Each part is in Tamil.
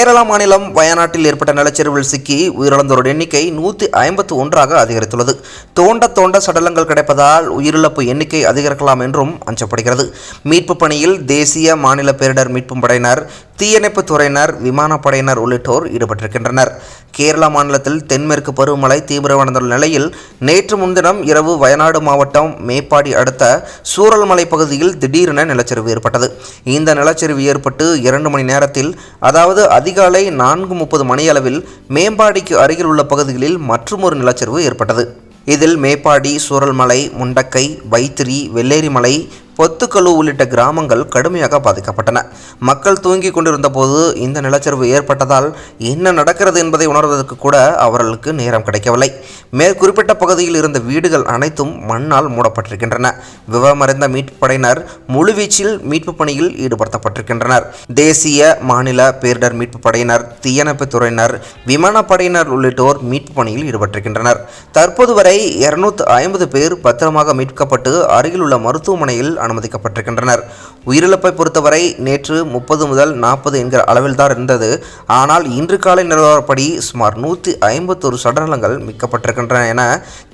கேரளா மாநிலம் வயநாட்டில் ஏற்பட்ட நிலச்சரிவில் சிக்கி உயிரிழந்தோர் எண்ணிக்கை நூற்றி ஐம்பத்து ஒன்றாக அதிகரித்துள்ளது. தோண்ட தோண்ட சடலங்கள் கிடைப்பதால் உயிரிழப்பு எண்ணிக்கை அதிகரிக்கலாம் என்றும் அஞ்சப்படுகிறது. மீட்பு பணியில் தேசிய மாநில பேரிடர் மீட்பும் படையினர் தீயணைப்பு துறையினர் விமானப்படையினர் உள்ளிட்டோர் ஈடுபட்டிருக்கின்றனர். கேரளா மாநிலத்தில் தென்மேற்கு பருவமழை தீவிரமடைந்துள்ள நிலையில் நேற்று முன்தினம் இரவு வயநாடு மாவட்டம் மேப்பாடி அடுத்த சூரல்மலை பகுதியில் திடீரென நிலச்சரிவு ஏற்பட்டது. இந்த நிலச்சரிவு ஏற்பட்டு இரண்டு மணி நேரத்தில் அதாவது அதிகாலை நான்கு முப்பது மணியளவில் மேம்பாடிக்கு அருகில் உள்ள பகுதிகளில் மற்றுமொரு நிலச்சரிவு ஏற்பட்டது. இதில் மேப்பாடி சூரல்மலை முண்டக்கை வைத்திரி வெள்ளேரிமலை பொத்துக்கலு உள்ளிட்ட கிராமங்கள் கடுமையாக பாதிக்கப்பட்டன. மக்கள் தூங்கிக் கொண்டிருந்த போது இந்த நிலச்சரிவு ஏற்பட்டதால் என்ன நடக்கிறது என்பதை உணர்வதற்கு கூட அவர்களுக்கு நேரம் கிடைக்கவில்லை. மேற்குறிப்பிட்ட பகுதியில் இருந்த வீடுகள் அனைத்தும் மண்ணால் மூடப்பட்டிருக்கின்றன. விவரமறைந்த மீட்பு படையினர் முழுவீச்சில் மீட்பு பணியில் ஈடுபடுத்தப்பட்டிருக்கின்றனர். தேசிய மாநில பேரிடர் மீட்பு படையினர் தீயணைப்பு துறையினர் விமானப்படையினர் உள்ளிட்டோர் மீட்பு பணியில் ஈடுபட்டிருக்கின்றனர். தற்போது வரை இருநூற்று ஐம்பது பேர் பத்திரமாக மீட்கப்பட்டு அருகில் உள்ள மருத்துவமனையில் அனுமதிக்கப்பட்டிருக்கின்றனர். உயிரிழப்பை பொறுத்தவரை நேற்று முப்பது முதல் நாற்பது என்கிற அளவில்தான் இருந்தது. ஆனால் இன்று காலை நிலவரப்படி சுமார் நூற்றி ஐம்பத்தொரு சடலங்கள் மீட்கப்பட்டிருக்கின்றன என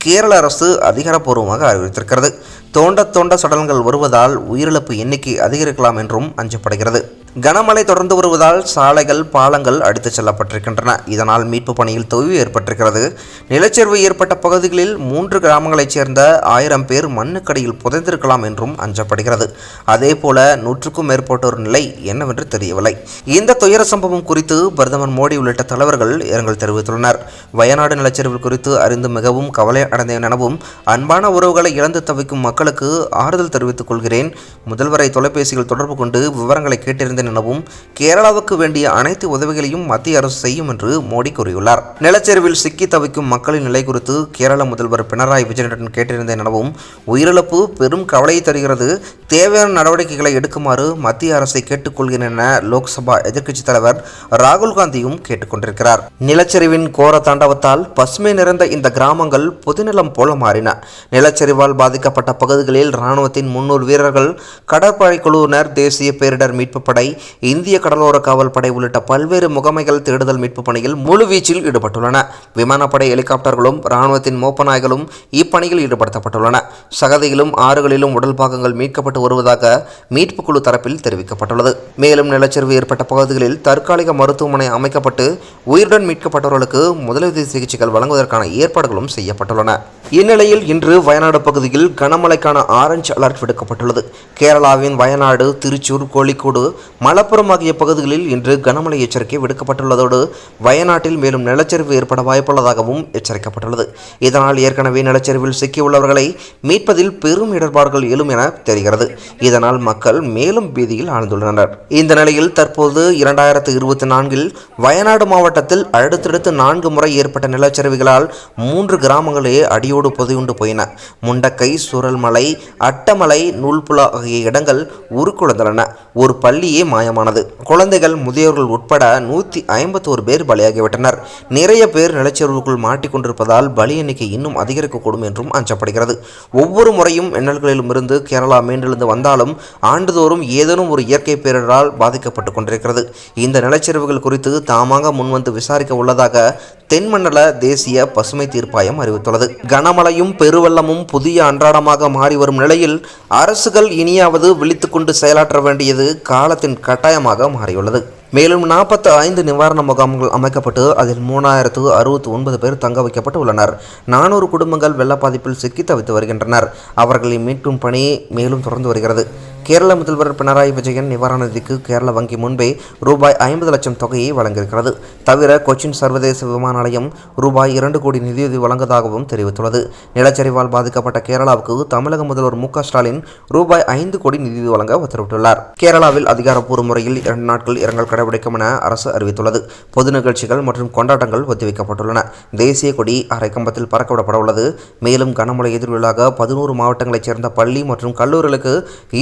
கேரள அரசு அதிகாரப்பூர்வமாக அறிவித்திருக்கிறது. தோண்ட தோண்ட சடலங்கள் வருவதால் உயிரிழப்பு எண்ணிக்கை அதிகரிக்கலாம் என்றும் அஞ்சப்படுகிறது. கனமழை தொடர்ந்து வருவதால் சாலைகள் பாலங்கள் அடித்துச் செல்லப்பட்டிருக்கின்றன. இதனால் மீட்பு பணியில் தொய்வு ஏற்பட்டிருக்கிறது. நிலச்சரிவு ஏற்பட்ட பகுதிகளில் மூன்று கிராமங்களைச் சேர்ந்த ஆயிரம் பேர் மண்ணுக்கடியில் புதைந்திருக்கலாம் என்றும் அஞ்சப்படுகிறது. அதேபோல நூற்றுக்கும் மேற்பட்டோர் நிலை என்னவென்று தெரியவில்லை. இந்த துயர சம்பவம் குறித்து பிரதமர் மோடி உள்ளிட்ட தலைவர்கள் இரங்கல் தெரிவித்துள்ளனர். வயநாடு நிலச்சரிவு குறித்து அறிந்து மிகவும் கவலை அடைந்தேன் எனவும் அன்பான உறவுகளை இழந்து தவிக்கும் மக்களுக்கு ஆறுதல் தெரிவித்துக் கொள்கிறேன். முதல்வரை தொலைபேசியில் தொடர்பு கொண்டு விவரங்களை கேட்டிருந்தேன் எனவும் கேரளாவுக்கு வேண்டிய அனைத்து உதவிகளையும் மத்திய அரசு செய்யும் என்று மோடி கூறியுள்ளார். நிலச்சரிவில் சிக்கி தவிக்கும் மக்களின் நிலை குறித்து கேரள முதல்வர் பினராயி விஜயனுடன் கேட்டிருந்தேன் எனவும் உயிரிழப்பு பெரும் கவலையை தருகிறது தேவையான நடவடிக்கைகளை எடுக்குமாறு மத்திய அரசை கேட்டுக்கொள்கிறேன் என லோக்சபா எதிர்க்கட்சித் தலைவர் ராகுல் காந்தியும் கேட்டுக்கொண்டிருக்கிறார் நிலச்சரிவின் கோர தாண்டவத்தால் பசுமை நிறைந்த இந்த கிராமங்கள் பொதுநலம் போல மாறின. நிலச்சரிவால் பாதிக்கப்பட்ட பகுதிகளில் இராணுவத்தின் முன்னூறு வீரர்கள் கடற்படை குழுவினர் தேசிய பேரிடர் மீட்பு படை இந்திய கடலோர காவல் படை உள்ளிட்ட பல்வேறு முகமைகள் தேடுதல் மீட்பு பணியில் முழுவீச்சில் ஈடுபட்டுள்ளன. விமானப்படை ஹெலிகாப்டர்களும் இராணுவத்தின் மோப்பநாய்களும் இப்பணியில் ஈடுபடுத்தப்பட்டுள்ளன. சகதியிலும் ஆறுகளிலும் உடல் பாகங்கள் மீட்கப்பட்டு வருவதாக மீட்பு குழு தரப்பில் தெரிவிக்கப்பட்டுள்ளது. மேலும் நிலச்சரிவு ஏற்பட்ட பகுதிகளில் தற்காலிக மருத்துவமனை அமைக்கப்பட்டு உயிருடன் மீட்கப்பட்டவர்களுக்கு முதலுதவி சிகிச்சைகள் வழங்குவதற்கான ஏற்பாடுகளும் செய்யப்பட்டுள்ளன. இந்நிலையில் இன்று வயநாடு பகுதியில் கனமழைக்கான ஆரஞ்சு அலர்ட் விடுக்கப்பட்டுள்ளது. கேரளாவின் வயநாடு திருச்சூர் கோழிக்கோடு மலப்புரம் ஆகிய பகுதிகளில் இன்று கனமழை எச்சரிக்கை விடுக்கப்பட்டுள்ளதோடு வயநாட்டில் மேலும் நிலச்சரிவு ஏற்பட வாய்ப்புள்ளதாகவும் எச்சரிக்கப்பட்டுள்ளது. இதனால் ஏற்கனவே நிலச்சரிவில் சிக்கியுள்ளவர்களை மீட்பதில் பெரும் இடர்பாடுகள் எழும் என தெரிகிறது. இதனால் மக்கள் மேலும் பீதியில் ஆழ்ந்துள்ளனர். இந்த நிலையில் தற்போது இரண்டாயிரத்து இருபத்தி நான்கில் வயநாடு மாவட்டத்தில் அடுத்தடுத்து நான்கு முறை ஏற்பட்ட நிலச்சரிவுகளால் மூன்று கிராமங்களே அடியோடு புதையுண்டு போயின. முண்டக்கை சுரல்மலை அட்டமலை நூல்புலா ஆகிய இடங்கள் உருக்குழந்துள்ளன ஒரு பள்ளியே மாயமானது. குழந்தைகள் முதியோர்கள் உட்பட நூற்றி ஐம்பத்தோரு பேர் பலியாகிவிட்டனர். நிறைய பேர் நிலச்சரிவுக்குள் மாட்டிக்கொண்டிருப்பதால் பலி எண்ணிக்கை இன்னும் அதிகரிக்கக்கூடும் என்றும் அஞ்சப்படுகிறது. ஒவ்வொரு முறையும் எண்ணல்களிலும் இருந்து கேரளா மீண்டெழுந்து வந்தாலும் ஆண்டுதோறும் ஏதேனும் ஒரு இயற்கை பேரிடரால் பாதிக்கப்பட்டு கொண்டிருக்கிறது. இந்த நிலச்சரிவுகள் குறித்து தாமாக முன்வந்து விசாரிக்க உள்ளதாக தென்மண்டல தேசிய பசுமை தீர்ப்பாயம் அறிவித்துள்ளது. கனமழையும் பெருவெள்ளமும் புதிய அன்றாடமாக மாறி வரும் நிலையில் அரசுகள் இனியாவது விழித்துக்கொண்டு செயலாற்ற வேண்டியது காலத்தின் கட்டாயமாக மாறியுள்ளது. மேலும் நாற்பத்தி ஐந்து நிவாரண முகாம்கள் அமைக்கப்பட்டு அதில் மூணாயிரத்து அறுபத்தி ஒன்பது பேர் தங்க வைக்கப்பட்டு உள்ளனர் நானூறு குடும்பங்கள் வெள்ள பாதிப்பில் சிக்கி தவித்து வருகின்றனர். அவர்களை மீட்கும் பணி மேலும் தொடர்ந்து வருகிறது. கேரள முதல்வர் பினராயி விஜயன் நிவாரண நிதிக்கு கேரள வங்கி முன்பே ரூபாய் ஐம்பது லட்சம் தொகையை வழங்கியிருக்கிறது. தவிர கொச்சின் சர்வதேச விமான நிலையம் ரூபாய் இரண்டு கோடி நிதியுதவி வழங்குவதாகவும் தெரிவித்துள்ளது. நிலச்சரிவால் பாதிக்கப்பட்ட கேரளாவுக்கு தமிழக முதல்வர் மு ஸ்டாலின் ரூபாய் ஐந்து கோடி நிதி வழங்க உத்தரவிட்டுள்ளார். கேரளாவில் அதிகாரப்பூர்வ முறையில் இரண்டு நாட்கள் இரங்கல் கடைபிடிக்கும் என அரசு அறிவித்துள்ளது. பொது நிகழ்ச்சிகள் மற்றும் கொண்டாட்டங்கள் ஒத்திவைக்கப்பட்டுள்ளன. தேசிய கொடி அரைக்கம்பத்தில் பறக்கவிடப்பட உள்ளது. மேலும் கனமழை எதிர்விழாக பதினோரு மாவட்டங்களைச் சேர்ந்த பள்ளி மற்றும் கல்லூரிகளுக்கு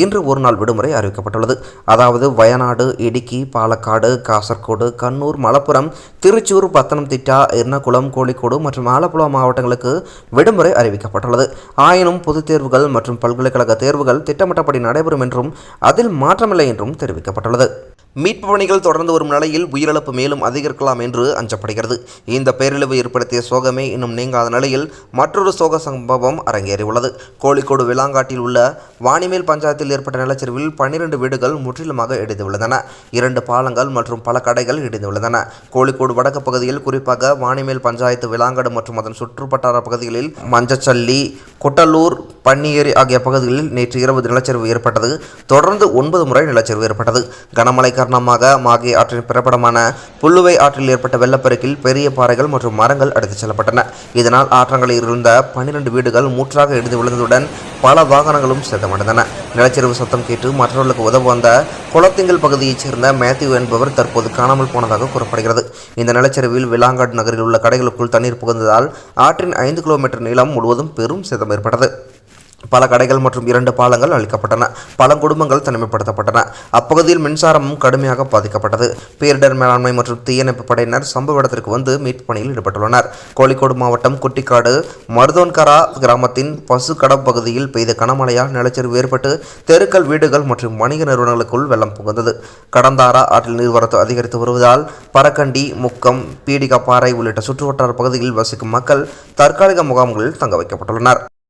இன்று ஒரு நாள் விடுமுறை அறிவிக்கப்பட்டுள்ளது. அதாவது வயநாடு இடுக்கி பாலக்காடு காசர்கோடு கண்ணூர் மலப்புரம் திருச்சூர் பத்தனம்திட்டா எர்ணாகுளம் கோழிக்கோடு மற்றும் ஆலப்புழா மாவட்டங்களுக்கு விடுமுறை அறிவிக்கப்பட்டுள்ளது. ஆயினும் பொதுத் தேர்வுகள் மற்றும் பல்கலைக்கழக தேர்வுகள் திட்டமிட்டபடி நடைபெறும் என்றும் அதில் மாற்றமில்லை என்றும் தெரிவிக்கப்பட்டுள்ளது. மீட்பு பணிகள் தொடர்ந்து வரும் நிலையில் உயிரிழப்பு மேலும் அதிகரிக்கலாம் என்று அஞ்சப்படுகிறது. இந்த பேரழிவு ஏற்படுத்திய சோகமே இன்னும் நீங்காத நிலையில் மற்றொரு சோக சம்பவம் அரங்கேறியுள்ளது. கோழிக்கோடு விலாங்காட்டில் உள்ள வாணிமேல் பஞ்சாயத்தில் ஏற்பட்ட நிலச்சரிவில் பன்னிரண்டு வீடுகள் முற்றிலுமாக இடிந்து விழுந்தன இரண்டு பாலங்கள் மற்றும் பல கடைகள் இடிந்து விழுந்தன கோழிக்கோடு வடக்கு பகுதியில் குறிப்பாக வாணிமேல் பஞ்சாயத்து விலாங்காடு மற்றும் அதன் சுற்றுப்பட்டார பகுதிகளில் மஞ்சச்சல்லி கொட்டலூர் பன்னியேரி ஆகிய பகுதிகளில் நேற்று இரவு நிலச்சரிவு ஏற்பட்டது. தொடர்ந்து ஒன்பது முறை நிலச்சரிவு ஏற்பட்டது. கனமழை காரணமாக மாகி ஆற்றின் பிறப்பிடமான புல்லுவை ஆற்றில் ஏற்பட்ட வெள்ளப்பெருக்கில் பெரிய பாறைகள் மற்றும் மரங்கள் அடித்துச் செல்லப்பட்டன. இதனால் ஆற்றங்களில் இருந்த பன்னிரண்டு வீடுகள் மூற்றாக இடிந்து விழுந்ததுடன் பல வாகனங்களும் சேதமடைந்தன. நிலச்சரிவு சத்தம் கேட்டு மற்றவர்களுக்கு உதவ வந்த குளத்திங்கல் பகுதியைச் சேர்ந்த மேத்யூ என்பவர் தற்போது காணாமல் போனதாக கூறப்படுகிறது. இந்த நிலச்சரிவில் விலாங்காடு நகரில் உள்ள கடைகளுக்குள் தண்ணீர் புகுந்ததால் ஆற்றின் ஐந்து கிலோமீட்டர் நீளம் முழுவதும் பெரும் சேதம் ஏற்பட்டது. பல கடைகள் மற்றும் இரண்டு பாலங்கள் அளிக்கப்பட்டன. பல குடும்பங்கள் தனிமைப்படுத்தப்பட்டன. அப்பகுதியில் மின்சாரமும் கடுமையாக பாதிக்கப்பட்டது. பேரிடர் மேலாண்மை மற்றும் தீயணைப்பு படையினர் சம்பவ இடத்திற்கு வந்து மீட்பு பணியில் ஈடுபட்டுள்ளனர். கோழிக்கோடு மாவட்டம் குட்டிக்காடு மருதோன்கரா கிராமத்தின் பசுக்கடம் பகுதியில் பெய்த கனமழையால் நிலச்சரிவு ஏற்பட்டு தெருக்கள் வீடுகள் மற்றும் வணிக நிறுவனங்களுக்குள் வெள்ளம் புகுந்தது. கடந்தாரா ஆற்றில் நீர்வரத்து அதிகரித்து வருவதால் பரக்கண்டி முக்கம் பீடிகாப்பாறை உள்ளிட்ட சுற்றுவட்டார பகுதிகளில் வசிக்கும் மக்கள் தற்காலிக முகாம்களில் தங்க வைக்கப்பட்டுள்ளனர்.